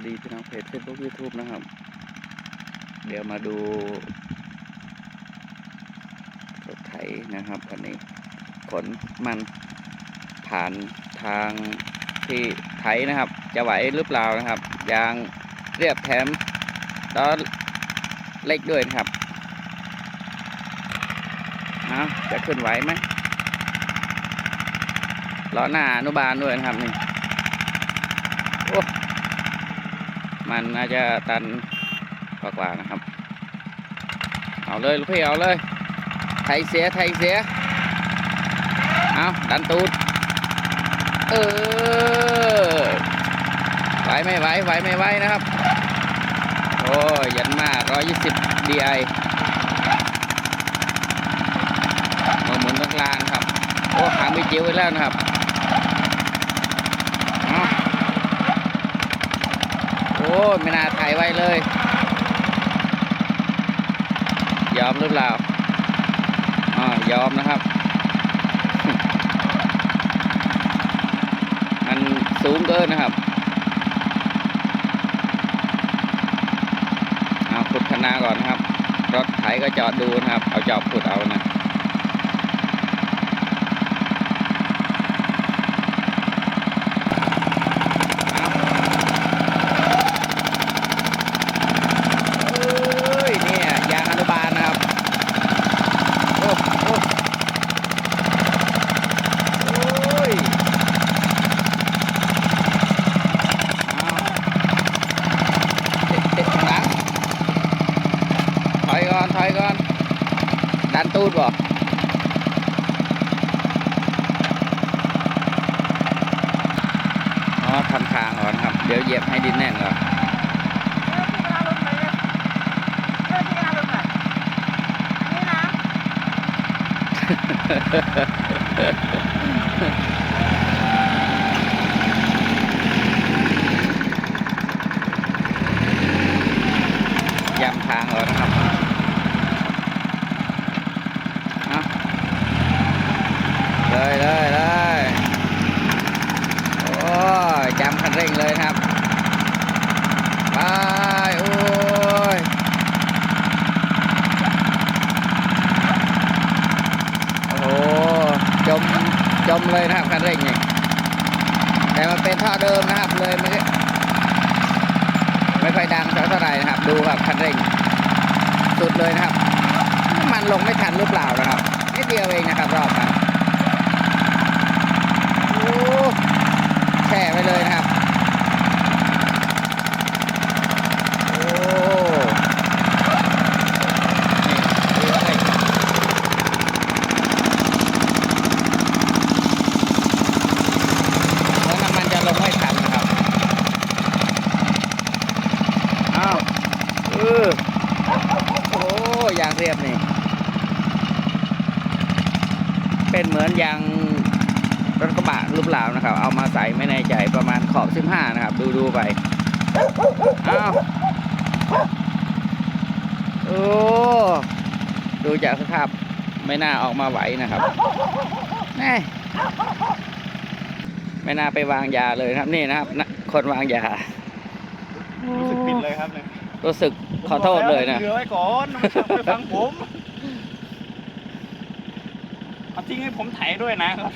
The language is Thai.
วัสดีพี่น้องเพจเฟซบุ๊กยูทูบนะครับ เดี๋ยวมาดูรถไถนะครับคันนี้ขนมันผ่านทางที่ไถนะครับ จะไหวหรือเปล่านะครับยางเรียบแถมล้อเล็กด้วยนะครับเอาจะขึ้นไหวไหมล้อหน้าอนุบาลด้วยนะครับนี่โอ้ มันน่าจะตันกว่าๆนะครับ เอาเลยลูกพี่เอาเลย ไทยเสีย ไทยเสีย เอาดันตูด เออไหวไม่ไหวไหวไม่ไหวนะครับ โอ้ยยันมาก120 DI มาหมุนตรงกลางครับ โอ้หางมีจิ๋วไว้แล้วนะครับเอาโอ้ย ไม่น่าถ่ายไว้เลย ยอมหรือเปล่าอ๋อยอมนะครับ มันสูงเกินนะครับเอาขุดคณะก่อนนะครับ รถไถก็จอดดูนะครับ เอาจอบขุดเอานะ เอ้ยเนี่ยยางอนุบาลนะครับ โอ้โอ้โอ้ยเอาติดติดข้างหลังถอยก่อนถอยก่อน ดันตูดบ่อ๋อทำทางก่อนครับ เดี๋ยวเหยียบให้ดินแน่นก่อนยำทางก่อนนะครับเอาเลยเลยเลยโอ้ยจำคัน เร่งเลยนะครับไปโอ้ยโอ้โหจมจมเลยนะครับคันเร่งนี่แต่มันเป็นท่อเดิมนะครับเลยไม่ได้ไม่ค่อยดังเท่าไหร่นะครับ ดูครับคันเร่งสุดเลยนะครับน้ำมันลงไม่ทันหรือเปล่านะครับนิดเดียวเองนะครับรอบนั้นโอ้แช่ไปเลยนะครับ โอ้นี่ดูเลยแล้วน้ำมันจะลงไม่ทันนะครับ อ้าวเออโอ้ยางเรียบนี่ เป็นเหมือนยางรถกระบะหรือเปล่านะครับ เอามาใส่ไม่แน่ใจประมาณขอบ15นะครับ ดูดูๆไปอ้าวโอ้ดูจากสภาพไม่น่าออกมาไหวนะครับแน่ไม่น่าไปวางยาเลยนะครับนี่นะครับนะคนวางยารู้สึกผิดเลยครับเนี่ยรู้สึกขอโทษเลยนะเหลือไว้ก่อนไม่ฟังไม่ฟังผม เอาจิ้งให้ผมไถด้วยนะครับ